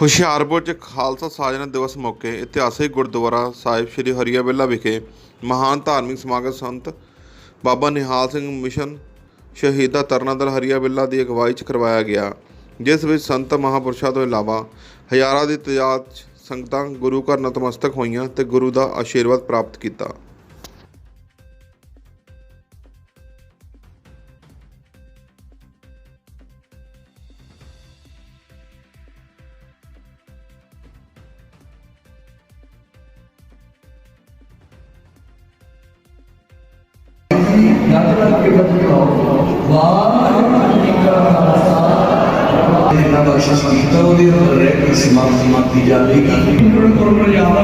ਹੁਸ਼ਿਆਰਪੁਰ 'ਚ ਖਾਲਸਾ ਸਾਜਨਾ ਦਿਵਸ ਮੌਕੇ ਇਤਿਹਾਸਿਕ ਗੁਰਦੁਆਰਾ ਸਾਹਿਬ ਸ੍ਰੀ ਹਰੀਆ ਹਰੀਆਬੇਲਾ ਵਿਖੇ ਮਹਾਨ ਧਾਰਮਿਕ ਸਮਾਗਮ ਸੰਤ ਬਾਬਾ ਨਿਹਾਲ ਸਿੰਘ ਮਿਸ਼ਨ ਸ਼ਹੀਦਾ ਤਰਨਾ ਦਲ ਹਰੀਆਬੇਲਾ ਦੀ ਅਗਵਾਈ 'ਚ ਕਰਵਾਇਆ ਗਿਆ, ਜਿਸ ਵਿੱਚ ਸੰਤ ਮਹਾਪੁਰਸ਼ਾਂ ਤੋਂ ਇਲਾਵਾ ਹਜ਼ਾਰਾਂ ਦੀ ਤਦਾਦ 'ਚ ਸੰਗਤਾਂ ਗੁਰੂ ਘਰ ਨਤਮਸਤਕ ਹੋਈਆਂ ਤੇ ਗੁਰੂ ਦਾ ਆਸ਼ੀਰਵਾਦ ਪ੍ਰਾਪਤ ਕੀਤਾ। ਯਾਤਰਾ ਕੇ ਬਚਾਓ ਵਾਹਿਗੁਰੂ ਜੀ ਕਾ ਖਾਲਸਾ ਇਹਨਾਂ ਬਖਸ਼ਿਸ਼ ਕੀਤਾ ਉਹਦੀ ਰਹਿ ਕੇ ਸਮਾਪਤ ਸਮਾਪਤੀ ਜਾਵੇਗੀ ਗੁਰਪੁਰਬ ਮਰਿਆਦਾ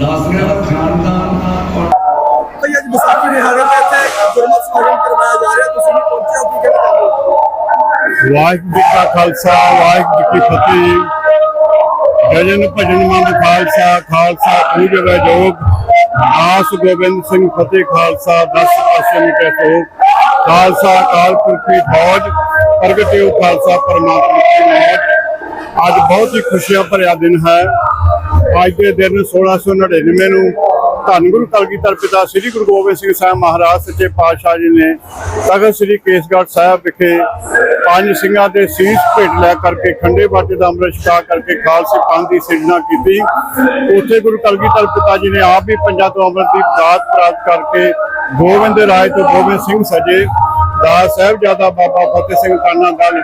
ਦਾਸੀਆਂ ਦਾ ਖਾਨਦਾਨ ਔਰ ਅੱਜ ਵਿਸਾਖੀ ਦੇ ਹਾਰੇ ਤੇ ਇੱਥੇ ਗੁਰਮਤਿ ਸਮਾਗਮ ਕਰਵਾਇਆ ਜਾ ਰਿਹਾ, ਤੁਸੀਂ ਵੀ ਪਹੁੰਚੇ ਹੋ ਕੀ ਕਹਿਣਾ ਚਾਹੁੰਦੇ ਵਾਹਿਗੁਰੂ ਜੀ ਕਾ ਖਾਲਸਾ, ਵਾਹਿਗੁਰੂ ਜੀ ਕੀ ਫਤਿਹ। ਗਜਨ ਭਜਨ ਮੰਦ ਖਾਲਸਾ ਖਾਲਸਾ ਪੂਜਿਆ ਜੋਗ। ਆਸ ਗੋਬਿੰਦ ਸਿੰਘ ਫਤਿਹ ਖਾਲਸਾ ਦਸ ਪਾਸੇ ਮਿਟੇ ਸੋ ਖਾਲਸਾ ਕਾਲ ਪੁਰਖੀ ਫੌਜ ਪ੍ਰਗਟਿਓ ਖਾਲਸਾ ਪਰਮਾਤਮਾ ਕੀ ਮੌਜ ਅੱਜ ਬਹੁਤ ਹੀ ਖੁਸ਼ੀਆਂ ਭਰਿਆ ਦਿਨ ਹੈ। ਅੱਜ ਦੇ ਦਿਨ 1699 ਨੂੰ ਧੰਨ ਗੁਰੂ ਕਲਗੀਧਰ ਪਿਤਾ ਸ੍ਰੀ ਗੁਰੂ ਗੋਬਿੰਦ ਸਿੰਘ ਸਾਹਿਬ ਮਹਾਰਾਜ, ਸੱਚੇ ਪਾਤਸ਼ਾਹ ਜੀ ਨੇ ਤਖਤ ਸ੍ਰੀ ਕੇਸਗੜ੍ਹ ਸਾਹਿਬ ਵਿਖੇ ਪੰਜ ਸਿੰਘਾਂ ਦੇ ਸੀਸ ਭੇਟ ਲੈ ਕਰਕੇ, ਖੰਡੇ ਬਾਟੇ ਦਾ ਅੰਮ੍ਰਿਤ ਛਕਾ ਕਰਕੇ ਖਾਲਸੇ ਪੰਥ ਦੀ ਸਿਰਜਣਾ ਕੀਤੀ। ਉੱਥੇ ਗੁਰੂ ਕਲਗੀਧਰ ਪਿਤਾ ਜੀ ਨੇ ਆਪ ਵੀ ਪੰਜਾਂ ਤੋਂ ਅੰਮ੍ਰਿਤ ਦੀ ਦਾਤ ਪ੍ਰਾਪਤ ਕਰਕੇ ਗੋਬਿੰਦ ਦੇ ਰਾਜ ਤੋਂ ਗੋਬਿੰਦ ਸਿੰਘ ਸਜੇ ਦਾ ਸਾਹਿਬਜ਼ਾਦਾ ਬਾਬਾ ਫਤਿਹ ਸਿੰਘ ਤਾਨਾ ਦਲ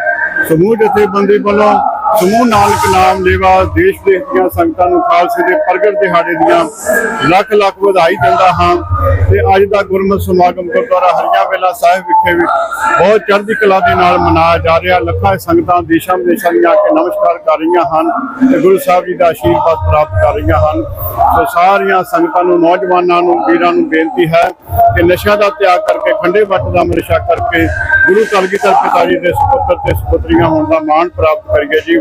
ਸਮੂਹ ਜਥੇਬੰਦੀ ਵੱਲੋਂ ਸਮੂਹ ਨਾਨਕ ਨਾਮ ਲੇਵਾ ਦੇਸ਼ ਦੇਸ਼ ਦੀਆਂ ਸੰਗਤਾਂ ਨੂੰ ਖਾਲਸੇ ਦੇ ਪ੍ਰਗਟ ਦਿਹਾੜੇ ਦੀਆਂ ਲੱਖ ਲੱਖ ਵਧਾਈ ਦਿੰਦਾ ਹਾਂ ਤੇ ਅੱਜ ਦਾ ਗੁਰਮਤਿ ਸਮਾਗਮ ਗੁਰਦੁਆਰਾ ਹਰੀਆਂ ਵੇਲਾ ਸਾਹਿਬ ਵਿਖੇ ਵੀ ਬਹੁਤ ਚੜ੍ਹਦੀ ਕਲਾ ਦੇ ਨਾਲ ਮਨਾਇਆ ਜਾ ਰਿਹਾ। ਲੱਖਾਂ ਸੰਗਤਾਂ ਦੇਸ਼ਾਂ ਵਿਦੇਸ਼ਾਂ ਦੀਆਂ ਕੇ ਨਮਸਕਾਰ ਕਰ ਰਹੀਆਂ ਹਨ ਤੇ ਗੁਰੂ ਸਾਹਿਬ ਜੀ ਦਾ ਆਸ਼ੀਰਵਾਦ ਪ੍ਰਾਪਤ ਕਰ ਰਹੀਆਂ ਹਨ। ਸੋ ਸਾਰੀਆਂ ਸੰਗਤਾਂ ਨੂੰ, ਨੌਜਵਾਨਾਂ ਨੂੰ, ਵੀਰਾਂ ਨੂੰ ਬੇਨਤੀ ਹੈ ਕਿ ਨਸ਼ਿਆਂ ਦਾ ਤਿਆਗ ਕਰਕੇ, ਖੰਡੇ ਵੱਟ ਦਾ ਮਰਸ਼ਾ ਕਰਕੇ ਗੁਰੂ ਕਲਗੀਧਰ ਪਿਤਾ ਜੀ ਦੇ ਸੁਪੁੱਤਰ ਤੇ ਸੁਪੁੱਤਰੀਆਂ ਹੋਣ ਦਾ ਮਾਣ ਪ੍ਰਾਪਤ ਕਰੀਏ ਜੀ।